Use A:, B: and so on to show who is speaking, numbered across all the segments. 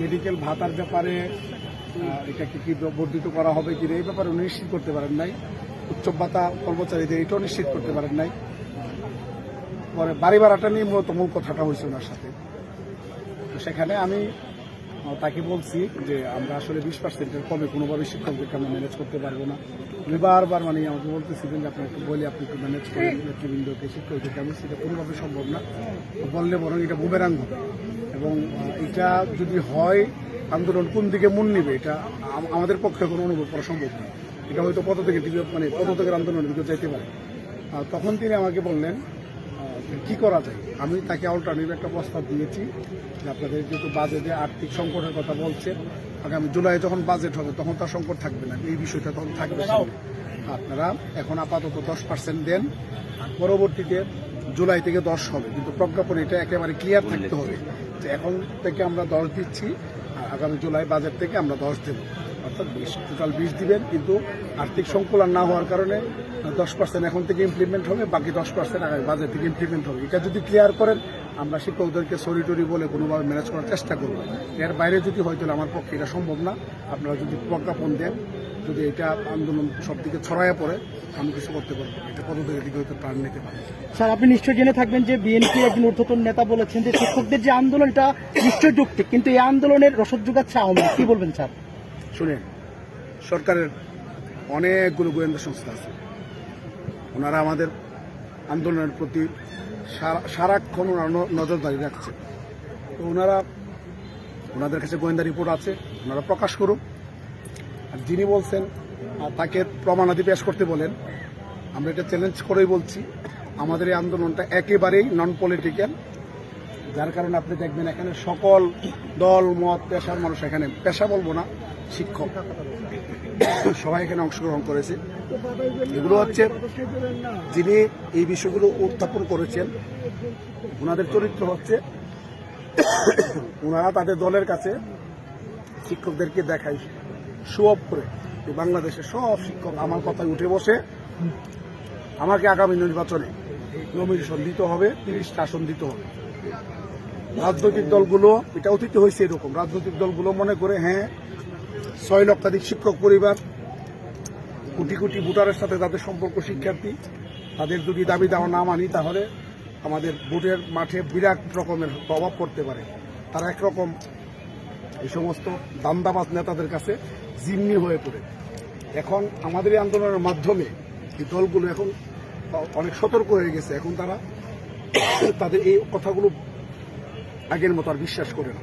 A: Medical ভাতার ব্যাপারে এটাকে কি বর্ধিত করা হবে কিনা এই ব্যাপারে উনি নিশ্চিত করতে পারেন নাই। উচ্চ ভাতা কর্মচারীদের এটাও নিশ্চিত করতে পারেন নাই। পরে বাড়ি ভাড়াটা নিয়ে মূলত মূল কথাটা হয়েছে ওনার সাথে। তো সেখানে আমি তাকে বলছি যে আমরা আসলে বিশ পার্সেন্টের কমে কোনোভাবে শিক্ষকদেরকে আমরা ম্যানেজ করতে পারব না। উনি বারবার মানে আমাকে বলতেছিলেন যে আপনি একটু বলে, আপনি একটু ম্যানেজ করেন, নেতৃবৃন্দকে, শিক্ষকদেরকে, আমি সেটা কোনোভাবে সম্ভব না। বললে বরং এটা বুমেরাং হবে। এবং এটা যদি হয়, আন্দোলন কোন দিকে মন নিবে, এটা আমাদের পক্ষে কোনো অনুভব করা সম্ভব না। এটা হয়তো পদত্যাগের দিকে মানে পদত্যাগের আন্দোলনের দিকে যেতে পারে। তখন তিনি আমাকে বললেন কি করা যায়? আমি তাকে অল্টারনেটিভ একটা প্রস্তাব দিয়েছি যে আপনাদের যেহেতু বাজেটে আর্থিক সংকটের কথা বলছে, আগামী জুলাই যখন বাজেট হবে, তখন তার সংকট থাকবে না। এই বিষয়টা তখন থাকবে। আপনারা এখন আপাতত দশ পার্সেন্ট দেন। পরবর্তীতে জুলাই থেকে দশ হবে কিন্তু প্রজ্ঞাপন এটা একেবারে ক্লিয়ার থাকতে হবে যে এখন থেকে আমরা দশ দিচ্ছি আর আগামী জুলাই বাজার থেকে আমরা দশ দেব। অর্থাৎ বিশ টোটাল বিশ দিবেন কিন্তু আর্থিক সংকুলন না হওয়ার কারণে দশ পার্সেন্ট এখন থেকে ইমপ্লিমেন্ট হবে বাকি দশ পার্সেন্ট আগামী বাজেট থেকে ইমপ্লিমেন্ট হবে। এটা যদি ক্লিয়ার করেন আমরা শিক্ষকদেরকে সরি টরি বলে কোনোভাবে ম্যানেজ করার চেষ্টা করব এর বাইরে যদি হয় তাহলে আমার পক্ষে এটা সম্ভব না। আপনারা যদি প্রজ্ঞাপন দেন যদি এটা আন্দোলন সব দিকে ছড়ায় পড়ে আমি কিছু করতে পারব এটা পদত্যাগের দিকে হয়তো প্রাণ নিতে পারি
B: স্যার আপনি নিশ্চয় জেনে থাকবেন যে বিএনপি একজন ঊর্ধ্বতন নেতা বলেছেন যে শিক্ষকদের যে আন্দোলনটা নিশ্চয় যৌক্তিক কিন্তু এই আন্দোলনের রসদ যোগাচ্ছে আওয়ামী। কি বলবেন স্যার?
A: শুনেন সরকারের অনেকগুলো গোয়েন্দা সংস্থা আছে। ওনারা আমাদের আন্দোলনের প্রতি সারাক্ষণ ওনারা নজরদারি রাখছে। তো ওনারা, ওনাদের কাছে গোয়েন্দা রিপোর্ট আছে, ওনারা প্রকাশ করুক। আর যিনি বলছেন তাকে প্রমাণাদি পেশ করতে বলেন, আমরা এটা চ্যালেঞ্জ করেই বলছি। আমাদের এই আন্দোলনটা একেবারেই নন পলিটিক্যাল যার কারণে আপনি দেখবেন এখানে সকল দল, মত, পেশার মানুষ এখানে পেশা বলব না, শিক্ষক। সবাই এখানে অংশগ্রহণ করেছে। এগুলো হচ্ছে যিনি এই বিষয়গুলো উত্থাপন করেছেন, ওনাদের চরিত্র হচ্ছে ওনারা তাদের দলের কাছে শিক্ষকদেরকে দেখায় শো করে বাংলাদেশের সব শিক্ষক আমার কথায় উঠে বসে, আমাকে আগামী নির্বাচনে নমিনেশন দিতে হবে, তিরিশটা আসন দিতে হবে। রাজনৈতিক দলগুলো, এটা অতীত হয়েছে এরকম। রাজনৈতিক দলগুলো মনে করে হ্যাঁ ছয় লক্ষাধিক শিক্ষক পরিবার, কোটি কোটি ভোটারের সাথে তাদের সম্পর্ক শিক্ষার্থী, তাদের যদি দাবি দেওয়া না মানি, তাহলে আমাদের ভোটের মাঠে বিরাট রকমের প্রভাব পড়তে পারে। তারা একরকম এই সমস্ত দান্দাবাজ নেতাদের কাছে জিম্মি হয়ে পড়ে। এখন আমাদের এই আন্দোলনের মাধ্যমে এই দলগুলো এখন অনেক সতর্ক হয়ে গেছে। এখন তারা তাদের এই কথাগুলো আগের মতো আর বিশ্বাস করে না।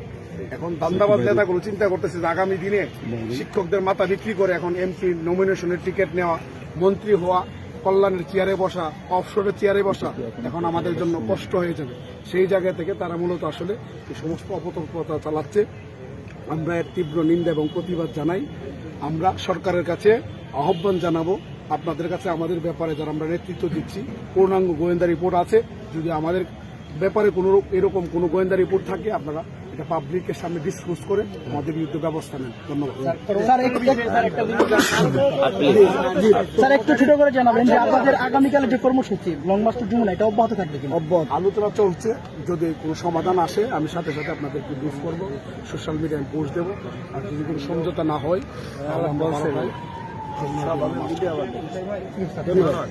A: এখন দান্দাবাদ নেতাগুলো চিন্তা করতেছে যে আগামী দিনে শিক্ষকদের মাথা বিক্রি করে এখন এমপি নমিনেশনের টিকিট নেওয়া মন্ত্রী হওয়া কল্যাণের চেয়ারে বসা অফশোরের চেয়ারে বসা এখন আমাদের জন্য কষ্ট হয়ে যাবে। সেই জায়গা থেকে তারা মূলত আসলে এই সমস্ত অপতর্কতা চালাচ্ছে। আমরা এর তীব্র নিন্দা এবং প্রতিবাদ জানাই। আমরা সরকারের কাছে আহ্বান জানাব আপনাদের কাছে আমাদের ব্যাপারে যারা আমরা নেতৃত্ব দিচ্ছি পূর্ণাঙ্গ গোয়েন্দা রিপোর্ট আছে। যদি আমাদের ব্যাপারে কোনো এরকম কোনো গোয়েন্দা রিপোর্ট থাকে আপনারা এটা পাবলিকের সামনে ডিসক্লোজ করে আমাদের বিরুদ্ধে ব্যবস্থা নেন। ধন্যবাদ।
B: স্যার একটু ছোট করে জানাবেন যে আপনাদের আগামীকালে যে কর্মসূচি লং মার্চ টু এটা অব্যাহত থাকবে কিনা?
A: অব্যাহত। আলোচনা চলছে। যদি কোনো সমাধান আসে আমি সাথে সাথে আপনাদেরকে ব্রিফ করব। সোশ্যাল মিডিয়ায় পোস্ট দেবো। আর যদি কোনো সমঝোতা না হয় তাহলে আমরা ধন্যবাদ।